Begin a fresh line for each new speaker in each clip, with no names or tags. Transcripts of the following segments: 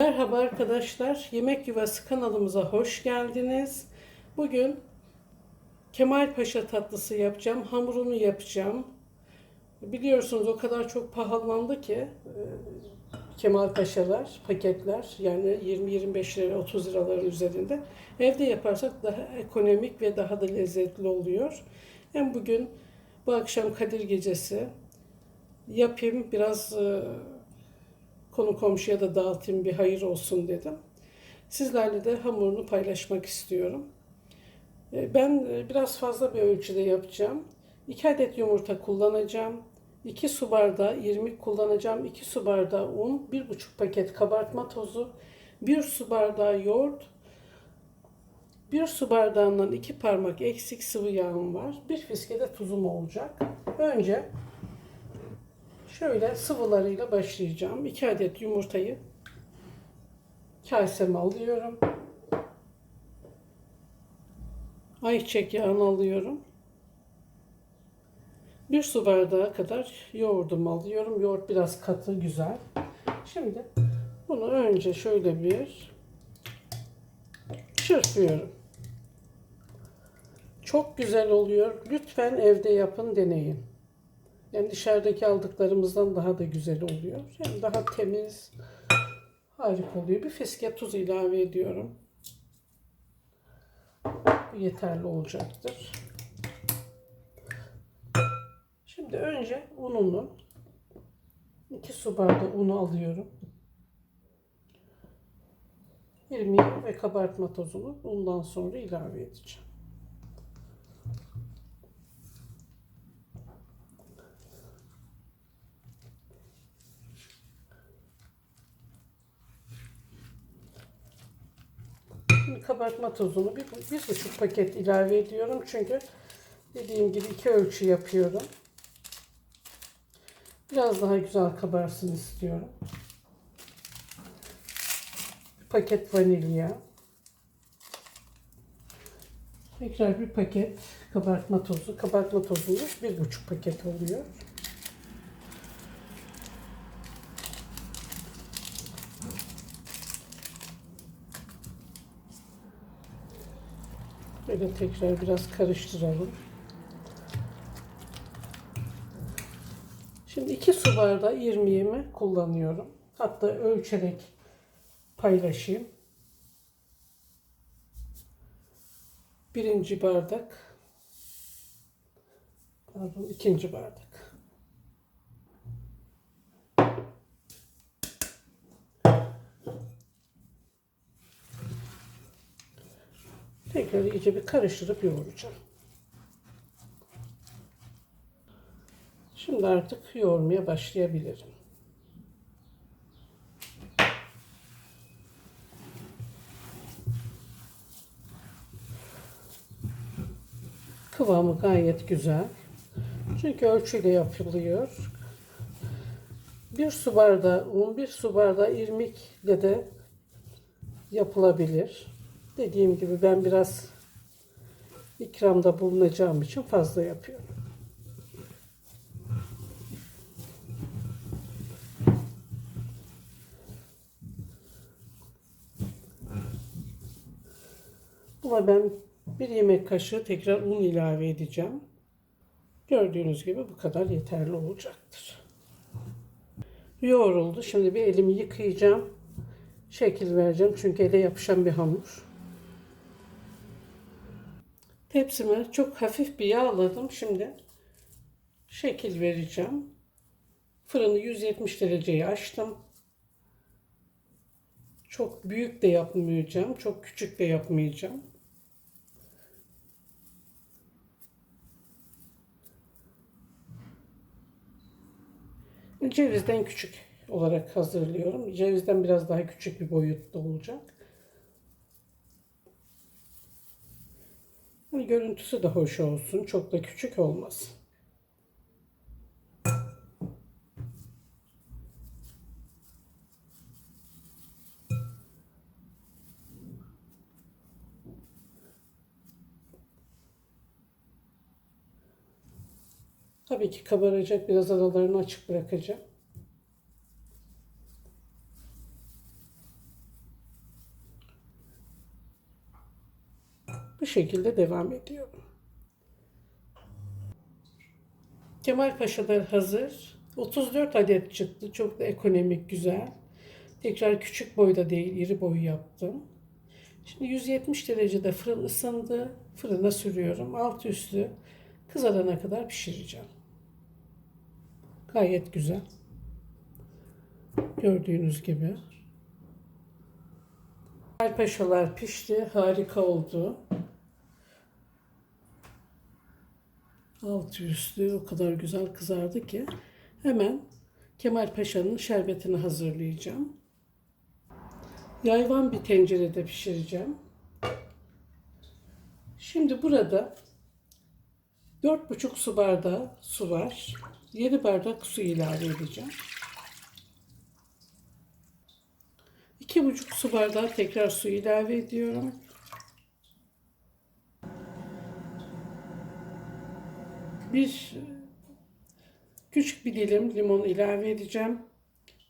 Merhaba arkadaşlar, Yemek Yuvası kanalımıza hoş geldiniz. Bugün Kemal Paşa tatlısı yapacağım, hamurunu yapacağım. Biliyorsunuz o kadar çok pahalandı ki e, Kemal Paşalar, paketler yani 20-25 lira, 30 liraların üzerinde. Evde yaparsak daha ekonomik ve daha da lezzetli oluyor. Hem bugün bu akşam Kadir Gecesi yapayım, biraz e, konu komşuya da dağıtayım bir hayır olsun dedim. Sizlerle de hamurunu paylaşmak istiyorum. E, Ben e, biraz fazla bir ölçüde yapacağım. 2 adet yumurta kullanacağım. 2 su bardağı irmik kullanacağım. 2 su bardağı un, 1,5 paket kabartma tozu, 1 su bardağı yoğurt, 1 su bardağından 2 parmak eksik sıvı yağım var. Bir fiske de tuzum olacak. Önce Şöyle sıvılarıyla başlayacağım. 2 adet yumurtayı kaseme alıyorum. Ayçiçek yağını alıyorum. Bir su bardağı kadar yoğurdumu alıyorum. Yoğurt biraz katı, güzel. Şimdi bunu önce şöyle bir çırpıyorum. Çok güzel oluyor. Lütfen evde yapın, deneyin. Yani dışarıdaki aldıklarımızdan daha da güzel oluyor. Yani daha temiz, harika oluyor. Bir fiske tuz ilave ediyorum. Bu yeterli olacaktır. Şimdi önce ununu 2 su bardağı unu alıyorum. İrmiği ve kabartma tozunu bundan sonra ilave edeceğim. Kabartma tozunu bir, bir buçuk paket ilave ediyorum. Çünkü dediğim gibi iki ölçü yapıyorum. Biraz daha güzel kabarsın istiyorum. Bir paket vanilya. Tekrar bir paket kabartma tozu. Kabartma tozumuz bir buçuk paket oluyor. Böyle tekrar biraz karıştıralım. Şimdi 2 su bardağı irmiğimi kullanıyorum. Hatta ölçerek paylaşayım. Birinci bardak. Pardon, ikinci bardak. Tekrar iyice bir karıştırıp yoğuracağım. Şimdi artık yoğurmaya başlayabilirim. Kıvamı gayet güzel. Çünkü ölçüyle yapılıyor. Bir su bardağı un, bir su bardağı irmikle de yapılabilir. Dediğim gibi ben biraz ikramda bulunacağım için fazla yapıyorum. Buna ben bir yemek kaşığı tekrar un ilave edeceğim. Gördüğünüz gibi bu kadar yeterli olacaktır. Yoğruldu. Şimdi bir elimi yıkayacağım. Şekil vereceğim çünkü ele yapışan bir hamur. Tepsime çok hafif bir yağladım. Şimdi şekil vereceğim. Fırını 170 dereceye açtım. Çok büyük de yapmayacağım. Çok küçük de yapmayacağım. Cevizden küçük olarak hazırlıyorum. Cevizden biraz daha küçük bir boyutta olacak. Hani görüntüsü de hoş olsun. Çok da küçük olmasın. Tabii ki kabaracak. Biraz aralarını açık bırakacağım. Bu şekilde devam ediyorum. Kemal Paşa'da hazır. 34 adet çıktı. Çok da ekonomik, güzel. Tekrar küçük boyda değil, iri boy yaptım. Şimdi 170 derecede fırın ısındı. Fırına sürüyorum. Alt üstü kızarana kadar pişireceğim. Gayet güzel. Gördüğünüz gibi. Paşalar pişti. Harika oldu. Altı üstü o kadar güzel kızardı ki hemen Kemal Paşa'nın şerbetini hazırlayacağım. Yayvan bir tencerede pişireceğim. Şimdi burada 4,5 su bardağı su var. 7 bardak su ilave edeceğim. 2,5 su bardağı tekrar su ilave ediyorum. Bir küçük bir dilim limon ilave edeceğim.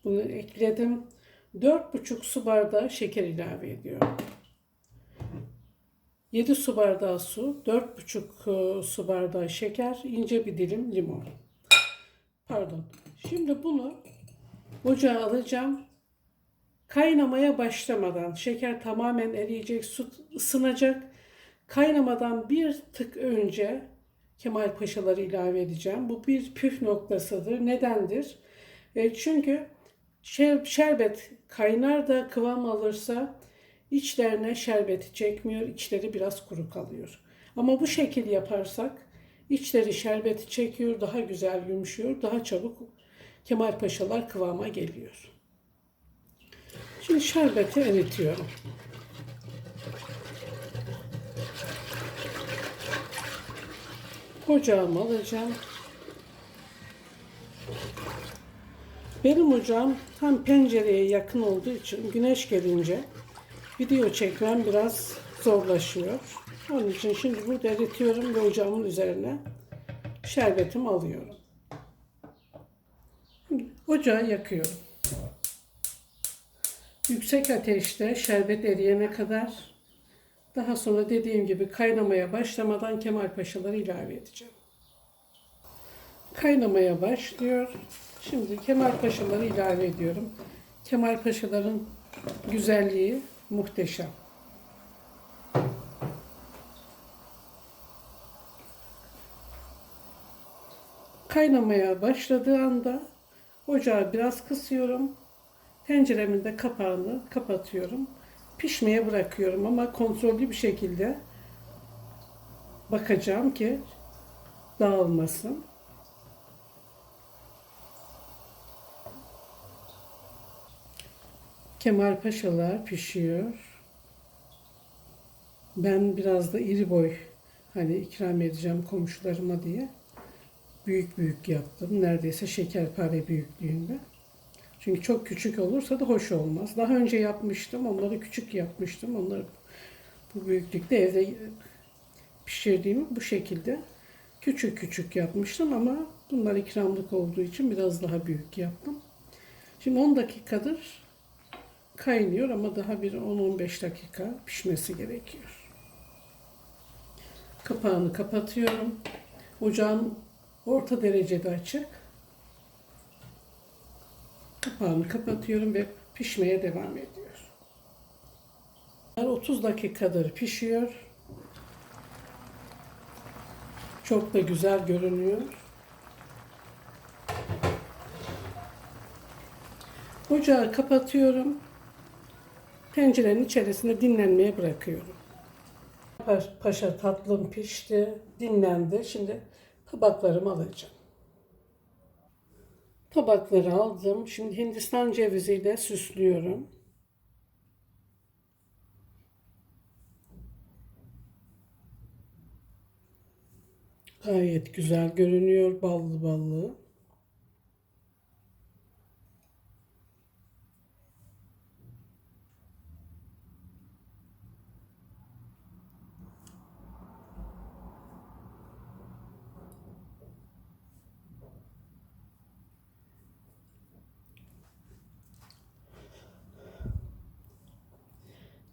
Bunu ekledim. 4,5 su bardağı şeker ilave ediyorum. 7 su bardağı su, 4,5 su bardağı şeker, ince bir dilim limon. Pardon. Şimdi bunu ocağa alacağım. Kaynamaya başlamadan şeker tamamen eriyecek, su ısınacak. Kaynamadan bir tık önce Kemal Paşaları ilave edeceğim. Bu bir püf noktasıdır. Nedendir? E, çünkü şer, şerbet kaynar da kıvam alırsa içlerine şerbeti çekmiyor. içleri biraz kuru kalıyor. Ama bu şekil yaparsak içleri şerbeti çekiyor, daha güzel yumuşuyor, daha çabuk Kemal Paşalar kıvama geliyor. Şimdi şerbeti eritiyorum. Ocağımı alacağım. Benim ocağım tam pencereye yakın olduğu için güneş gelince video çekmem biraz zorlaşıyor. Onun için şimdi burada eritiyorum ve ocağımın üzerine şerbetimi alıyorum. Ocağı yakıyorum. Yüksek ateşte şerbet eriyene kadar daha sonra dediğim gibi kaynamaya başlamadan Kemal Paşaları ilave edeceğim. Kaynamaya başlıyor. Şimdi Kemal Paşaları ilave ediyorum. Kemal Paşaların güzelliği muhteşem. Kaynamaya başladığı anda ocağı biraz kısıyorum. Tenceremin de kapağını kapatıyorum. Pişmeye bırakıyorum ama kontrollü bir şekilde bakacağım ki dağılmasın. Kemal Paşalar pişiyor. Ben biraz da iri boy hani ikram edeceğim komşularıma diye büyük büyük yaptım. Neredeyse şekerpare büyüklüğünde. Çünkü çok küçük olursa da hoş olmaz. Daha önce yapmıştım. Onları küçük yapmıştım. Onları bu büyüklükte evde pişirdiğimi bu şekilde küçük küçük yapmıştım ama bunlar ikramlık olduğu için biraz daha büyük yaptım. Şimdi 10 dakikadır kaynıyor ama daha bir 10-15 dakika pişmesi gerekiyor. Kapağını kapatıyorum. Ocağın orta derecede açık. Kapağını kapatıyorum ve pişmeye devam ediyor. 30 dakikadır pişiyor. Çok da güzel görünüyor. Ocağı kapatıyorum. Tencerenin içerisinde dinlenmeye bırakıyorum. Paşa tatlım pişti, dinlendi. Şimdi tabaklarımı alacağım. Tabakları aldım. Şimdi Hindistan ceviziyle süslüyorum. Gayet güzel görünüyor. Ballı ballı.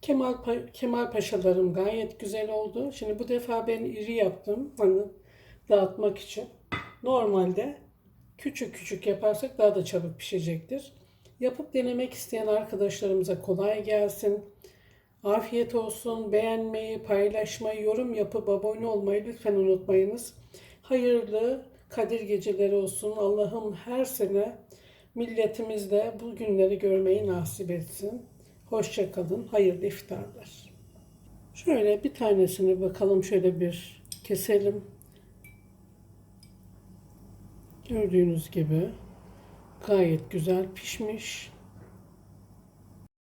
Kemal, Pa- Kemal Paşalarım gayet güzel oldu. Şimdi bu defa ben iri yaptım. Hani dağıtmak için. Normalde küçük küçük yaparsak daha da çabuk pişecektir. Yapıp denemek isteyen arkadaşlarımıza kolay gelsin. Afiyet olsun. Beğenmeyi, paylaşmayı, yorum yapıp abone olmayı lütfen unutmayınız. Hayırlı Kadir geceleri olsun. Allah'ım her sene milletimizde bu günleri görmeyi nasip etsin. Hoşça kalın. Hayırlı iftarlar. Şöyle bir tanesini bakalım şöyle bir keselim. Gördüğünüz gibi gayet güzel pişmiş.